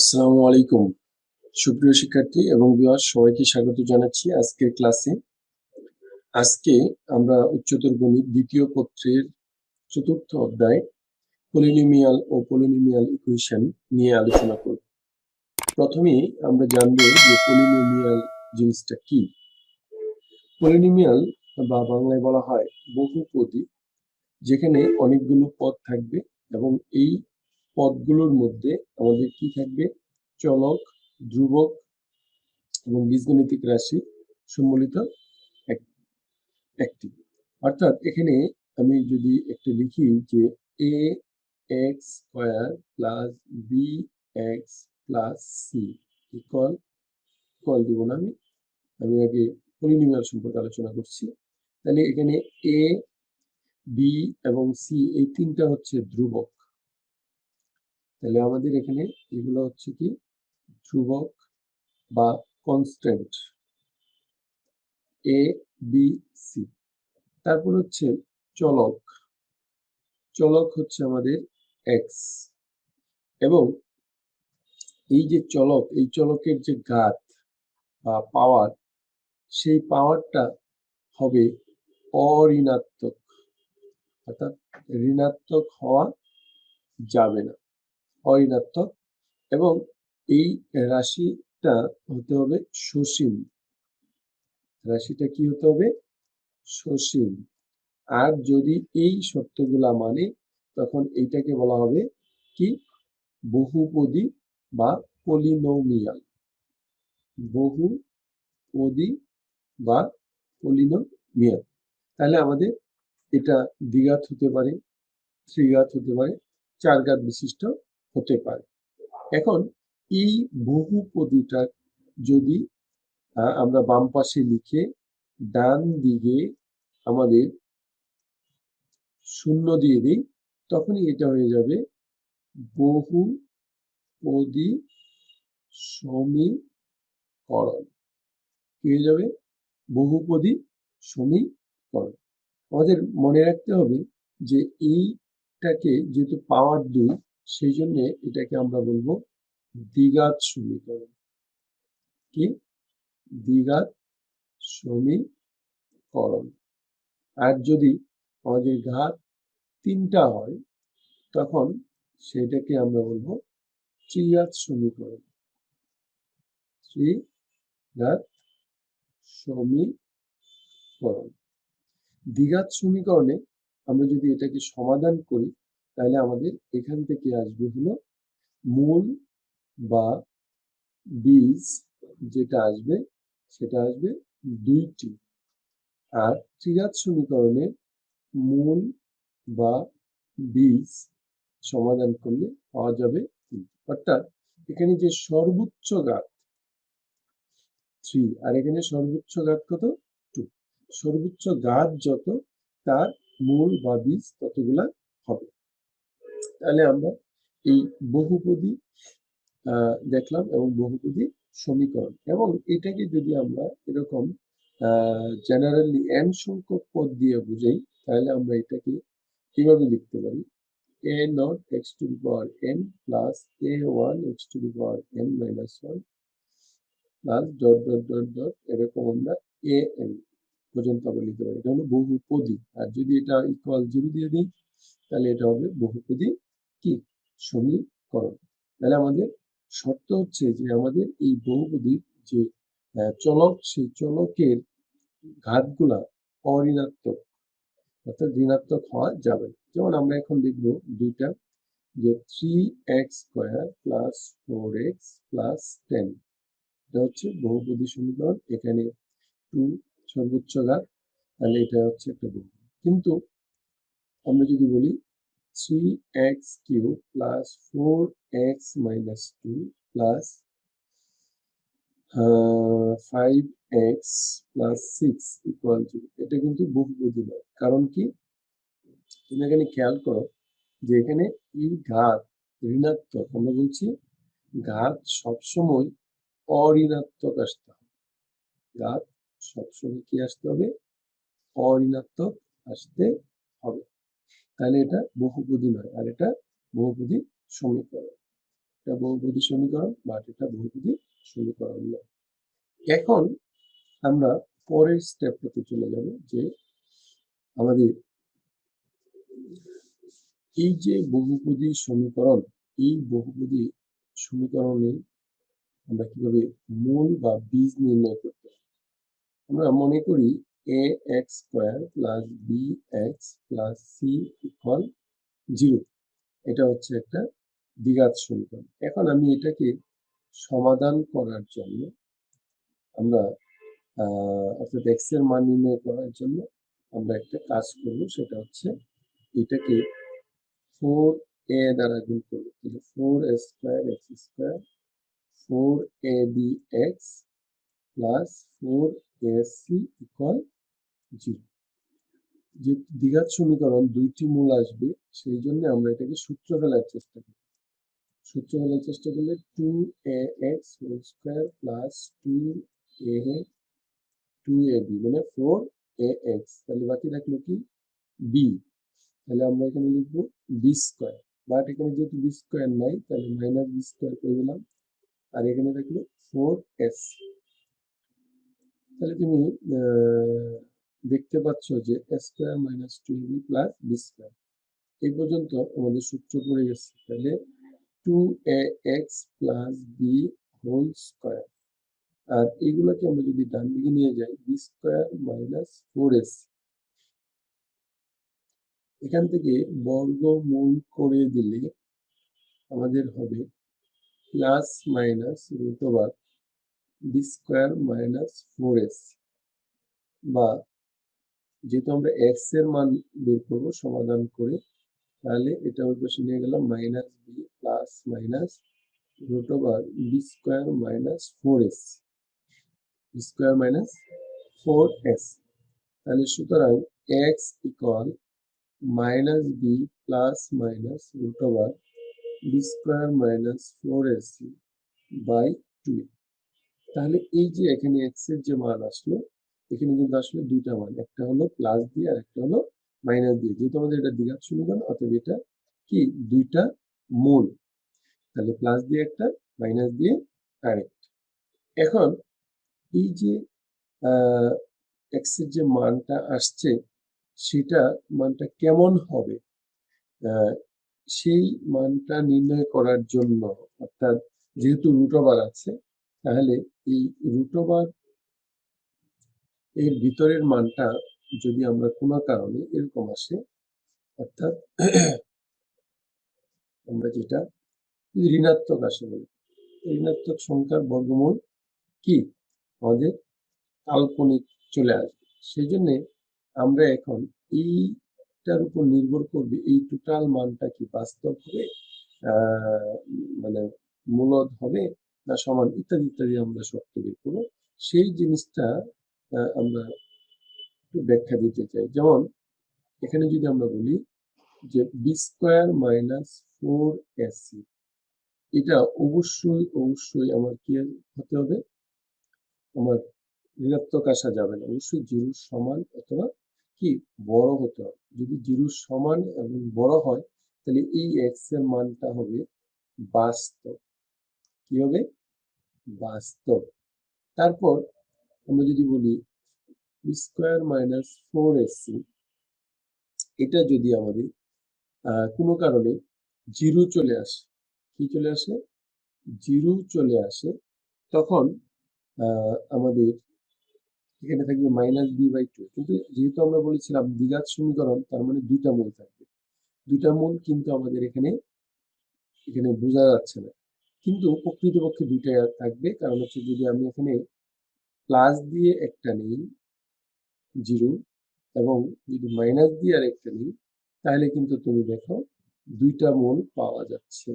আসসালামু আলাইকুম। সুপ্রিয় শিক্ষার্থী এবং বিহার সবাইকে স্বাগত জানাচ্ছি আজকের ক্লাসে আজকে আমরা উচ্চতর গণিত দ্বিতীয় পত্রের চতুর্থ অধ্যায় পলিনিমিয়াল ও পলিনিমিয়াল ইকুয়েশন নিয়ে আলোচনা করব। প্রথমে আমরা জানব যে পলিনিমিয়াল জিনিসটা কি। পলিনোমিয়াল বা বাংলায় বলা হয় বহু বহুপদী, যেখানে অনেকগুলো পদ থাকবে এবং এই পদগুলোর মধ্যে আমাদের কি থাকবে? চলক, ধ্রুবক এবং বীজগণিতিক রাশি সম্মিলিত একটি। অর্থাৎ এখানে আমি যদি একটা লিখি যে a x square plus b x plus c equal equal দিব না আমি। আমি আগে পলিনিমিয়াল সম্পর্কে আলোচনা করছি। তাহলে এখানে এ বি এবং সি এই তিনটা হচ্ছে ধ্রুবক। তাহলে আমাদের এখানে এগুলো হচ্ছে কি? ধ্রুবক বা কনস্ট্যান্ট এ বি সি তারপর হচ্ছে চলক। চলক হচ্ছে আমাদের এক্স এবং এই যে চলক, এই চলকের যে ঘাত বা পাওয়ার সেই পাওয়ারটা হবে অঋণাত্মক। অর্থাৎ ঋণাত্মক হওয়া যাবে না। অঋণাত্মক এবং এই রাশিটা হতে হবে সসীম। রাশিটা কি হতে হবে? সসীম। আর যদি এই শর্তগুলা মানে তখন এইটাকে বলা হবে কি? বহুপদী বা পলিনোমিয়াল। বহুপদী বা পলিনোমিয়াল। তাহলে আমাদের এটা দ্বিঘাত হতে পারে, ত্রিঘাত হতে পারে চার ঘাত বিশিষ্ট হতে পারে। এখন এই বহুপদীটা যদি আমরা বাম পাশে লিখে ডান দিকে আমাদের শূন্য দিয়ে দিই, তখনই এটা হয়ে যাবে বহু বহুপদী সমীকরণ। কি হয়ে যাবে? বহুপদী সমীকরণ। আমাদের মনে রাখতে হবে যে এইটাকে যেহেতু পাওয়ার দুই, সেই জন্য এটাকে আমরা বলব দ্বিঘাত সমীকরণ। কি? দ্বিঘাত সমীকরণ। আর যদি আমাদের ঘাত তিনটা হয়, তখন সেটাকে আমরা বলব ত্রিঘাত সমীকরণ। ত্রিঘাত সমীকরণ। দ্বিঘাত সমীকরণে আমরা যদি এটাকে সমাধান করি, তাহলে আমাদের এখান থেকে আসবে হলো মূল বা বীজ যেটা আসবে, সেটা আসবে দুইটি। আর ত্রিঘাত সমীকরণে মূল বা বীজ সমাধান করলে পাওয়া যাবে অর্থাৎ এখানে যে সর্বোচ্চ ঘাত থ্রি আর এখানে সর্বোচ্চ ঘাত কত? টু সর্বোচ্চ ঘাত যত, তার মূল বা বীজ ততগুলা হবে। তাহলে আমরা এই বহুপদী দেখলাম এবং বহুপদী সমীকরণ। এবং এটাকে যদি আমরা এরকম জেনারেলি এন সংখ্যক পদ দিয়ে বুঝাই, তাহলে আমরা এটাকে কীভাবে লিখতে পারি? A not x to the power n plus a one x to the power n minus one plus dot dot dot dot এরকম আমরা এ এন পর্যন্ত আমরা লিখতে পারি। এটা হলো বহুপদী। আর যদি এটা ইকুয়াল জিরো দিয়ে দিই, তাহলে এটা হবে বহুপদী কি? সমীকরণ। তাহলে আমাদের শর্ত হচ্ছে যে আমাদের এই বহুপদীর যে চলক, সেই চলকের ঘাতগুলা অঋণাত্মক, অর্থাৎ ঋণাত্মক হওয়া যাবে যেমন আমরা এখন দেখব দুইটা, যে three x square plus four x plus ten এটা হচ্ছে বহুপদী সমীকরণ, এখানে টু সর্বোচ্চ ঘাত, তাহলে এটা হচ্ছে একটা বহু কিন্তু আমরা যদি বলি three x cube plus four x minus two plus five x plus six equal to এটা কিন্তু বহুপদী নয় কারণ কি? তুমি এখানে খেয়াল করো যে এখানে এই ঘাত ঋণাত্মক, আমরা বলছি ঘাত সবসময় অঋণাত্মক আসতে হবে। ঘাত সবসময় কি আসতে হবে? অঋণাত্মক আসতে হবে। তাহলে এটা বহুপদী নয়, আর এটা বহুপদী সমীকরণ। এটা বহুপদী সমীকরণ বাট এটা বহুপদী সমীকরণ নয়। এখন আমরা পরের স্টেপটাতে চলে যাব, যে আমাদের এই যে বহুপদী সমীকরণ, এই বহুপদী সমীকরণে আমরা কীভাবে মূল বা বীজ নির্ণয় করতে আমরা মনে করি a x square plus b x plus c equal zero এটা হচ্ছে একটা দ্বিঘাত সমীকরণ। এখন আমি এটাকে সমাধান করার জন্য আমরা অর্থাৎ এক্সের মান নির্ণয় করার জন্য আমরা একটা কাজ করব। সেটা হচ্ছে এটাকে ফোর এ দ্বারা গুণ করব। তাহলে four a square x square four a b x plus four a c equal zero. যে দ্বিঘাত সমীকরণ দুইটি মূল আসবে, সেই জন্য আমরা এটাকে সূত্র ফেলার চেষ্টা করি। সূত্র ফেলার চেষ্টা করলে two a x whole square plus two a two a b মানে ফোর এ এক্স তাহলে বাকি থাকল কি? বি তাহলে আমরা এখানে লিখব বি স্কোয়ার বাট এখানে যেহেতু বি স্কোয়ার নাই, তাহলে মাইনাস বি স্কোয়ার করে দিলাম। আর এখানে থাকল ফোর এস তাহলে তুমি দেখতে পাচ্ছ যে s square minus two b plus b square এই পর্যন্ত আমাদের সূত্র পড়ে গেছে। তাহলে two a x plus b whole square আর এগুলোকে আমরা যদি ডান দিকে নিয়ে যাই b square minus four s এখান থেকে বর্গমূল করে দিলে আমাদের হবে plus minus root over b square minus four s বা যেহেতু আমরা এক্সের মান বের করব, সমাধান করে, তাহলে এটা ওই পাশে নিয়ে গেলাম minus b plus minus root over b square minus four s b square minus four s তাহলে সুতরাং x equal minus b plus minus root over b square minus four s by two তাহলে এই যে এখানে এক্সের যে মান আসলো, এখানে কিন্তু আসলে দুইটা মান, একটা হলো প্লাস দিয়ে আর একটা হলো মাইনাস দিয়ে। যেহেতু আমাদের এটা দ্বিঘাত সমীকরণ, অতএব এটা কি? দুইটা মূল। তাহলে প্লাস দিয়ে একটা মাইনাস দিয়ে আরেকটা। এখন এই যে এক্সের যে মানটা আসছে, সেটা মানটা কেমন হবে? সেই মানটা নির্ণয় করার জন্য, অর্থাৎ যেহেতু রুট ওভার আছে তাহলে এই রুট ওভার এর ভিতরের মানটা যদি আমরা কোনো কারণে এরকম আসে, অর্থাৎ আমরা যেটা ঋণাত্মক আসে বলি, ঋণাত্মক সংখ্যার বর্গমূল কি? আমাদের কাল্পনিক চলে আসবে। সেই জন্যে আমরা এখন এইটার উপর নির্ভর করবে এই টোটাল মানটা কি বাস্তব হবে মানে মূলদ হবে সমান, ইত্যাদি ইত্যাদি আমরা শর্ত বের করব। সেই জিনিসটা আমরা একটু ব্যাখ্যা দিতে চাই। যেমন, এখানে যদি আমরা বলি যে b square minus four a c এটা অবশ্যই অবশ্যই আমার কি হতে হবে? আমার ঋণাত্মক আসা যাবে না। অবশ্যই জিরোর সমান অথবা কি? বড় হতে হবে। যদি জিরোর সমান এবং বড় হয়, তাহলে এই এক্সের মানটা হবে বাস্তব। কি হবে? বাস্তব। তারপর আমরা যদি বলি স্কোয়ার মাইনাস ফোর এসি এটা যদি আমাদের কোনো কারণে জিরো চলে আসে, কি চলে আসে? জিরো চলে আসে, তখন আমাদের এখানে থাকবে মাইনাস বি বাই টু। কিন্তু যেহেতু আমরা বলেছিলাম দ্বিঘাত সমীকরণ, তার মানে দুইটা মূল থাকবে। দুইটা মূল কিন্তু আমাদের এখানে এখানে বোঝা যাচ্ছে না। কিন্তু প্রকৃতপক্ষে দুইটা থাকবে। কারণ হচ্ছে যদি আমি এখানে প্লাস দিয়ে একটা নিই জিরো এবং যদি মাইনাস দিয়ে আর একটা নিই, তাহলে কিন্তু তুমি দেখো দুইটা মূল পাওয়া যাচ্ছে।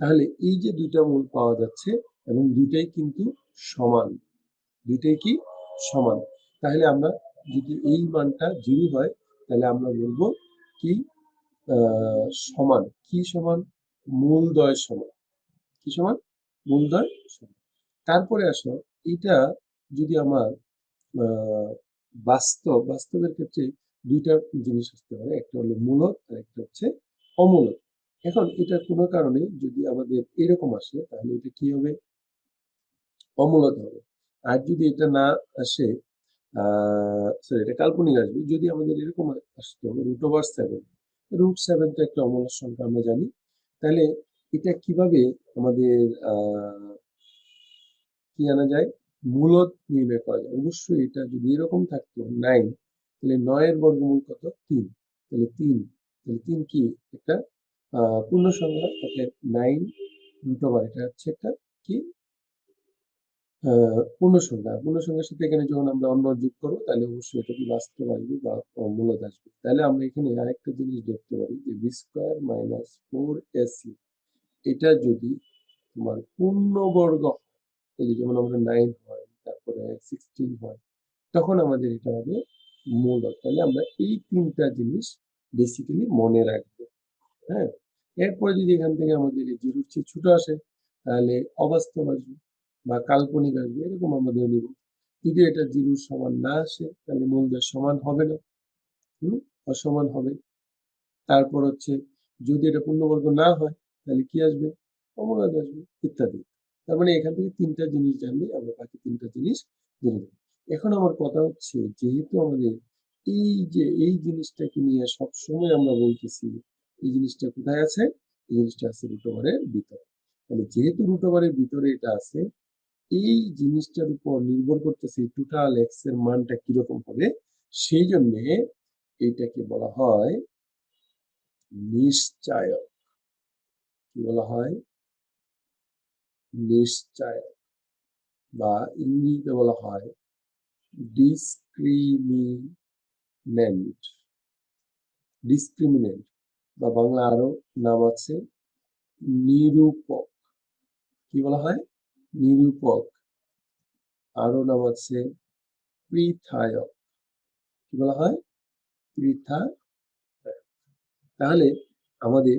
তাহলে এই যে দুইটা মূল পাওয়া যাচ্ছে এবং দুইটাই কিন্তু সমান, দুইটাই কি সমান। তাহলে আমরা যদি এই মানটা জিরো হয়, তাহলে আমরা বলব কি সমান কি সমান? মূলদয় সমান। কি সমান? মূলদয় সমান। তারপরে আসো, এটা যদি আমার বাস্তব, বাস্তবের ক্ষেত্রে দুইটা জিনিস আসতে পারে। একটা হলো মূলক, আর একটা হচ্ছে অমূলক। এখন এটা কোনো কারণে যদি আমাদের এরকম আসে, তাহলে এটা কি হবে? অমূলত হবে। আর যদি এটা না আসে সরি এটা কাল্পনিক আসবে। যদি আমাদের এরকম আসতো root over seven root seven তো একটা অমূলত সংখ্যা আমরা জানি। তাহলে এটা কীভাবে আমাদের কি আনা যায়? মূলত নির্ণয় করা যায়। অবশ্যই এটা যদি এরকম থাকতো নাইন তাহলে নয়ের বর্গমূল কত? তিন। তাহলে তিন। তাহলে তিন কি? একটা পূর্ণ সংখ্যা তাহলে নাইন রুট ওভার এটা হচ্ছে একটা কি? আহ, পূর্ণ সংখ্যা পূর্ণ সংখ্যার সাথে এখানে যখন আমরা অন্য যোগ করব তাহলে অবশ্যই এটা কি বাস্তব আসবে বা মূলত আসবে। তাহলে আমরা এখানে আরেকটা জিনিস দেখতে পারি যে b square minus four a c এটা যদি তোমার পূর্ণবর্গ এই যেমন আমাদের নাইন হয় তারপরে সিক্সটিন হয় তখন আমাদের এটা হবে মূল তাহলে আমরা এই তিনটা জিনিস বেসিক্যালি মনে রাখব। হ্যাঁ? এরপরে যদি এখান থেকে আমাদের এই জিরোর চেয়ে ছোট আসে তাহলে অবাস্তব আসবে। বা কাল্পনিক আসবে, এরকম আমাদের নিব। যদি এটা জিরোর সমান না আসে, তাহলে মূলদের সমান হবে না। হুম? অসমান হবে। তারপর হচ্ছে, যদি এটা পূর্ণবর্গ না হয়, তাহলে কি আসবে? অমূলদ আসবে, ইত্যাদি। তার মানে এখান থেকে তিনটা জিনিস জানলে আমরা বাকি তিনটা জিনিস জেনে যাব এখন আমার কথা হচ্ছে, যেহেতু আমাদের এই যে, এই জিনিসটাকে নিয়ে সবসময় আমরা বলতেছি, এই জিনিসটা কোথায় আছে? এই জিনিসটা আছে রুট ওভারের ভিতরে। তাহলে যেহেতু রুট ওভারের ভিতরে এটা আছে এই জিনিসটার উপর নির্ভর করতেছে টোটাল এক্সের মানটা কীরকম হবে, সেই জন্যে এইটাকে বলা হয় নিশ্চয়ক। কি বলা হয়? নিশ্চয়ক। বা ইংরেজিতে বলা হয় ডিসক্রিমিনেন্ট ডিসক্রিমিনেন্ট বা বাংলা আরও নাম আছে নিরূপক। কি বলা হয়? নিরূপক। আরও নাম আছে পৃথায়ক। কি বলা হয়? পৃথা তাহলে আমাদের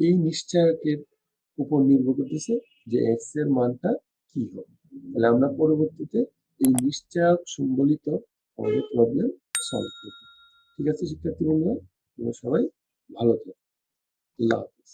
এই নিশ্চয়কের উপর নির্ভর করতেছে যে এক্সের মানটা কি হবে। তাহলে আমরা পরবর্তীতে এই নিশ্চয়ক সম্বলিত আমাদের প্রবলেম সলভ করব। ঠিক আছে, শিক্ষার্থী বন্ধুরা? তোমরা সবাই ভালো থাকো। আল্লাহ হাফিজ।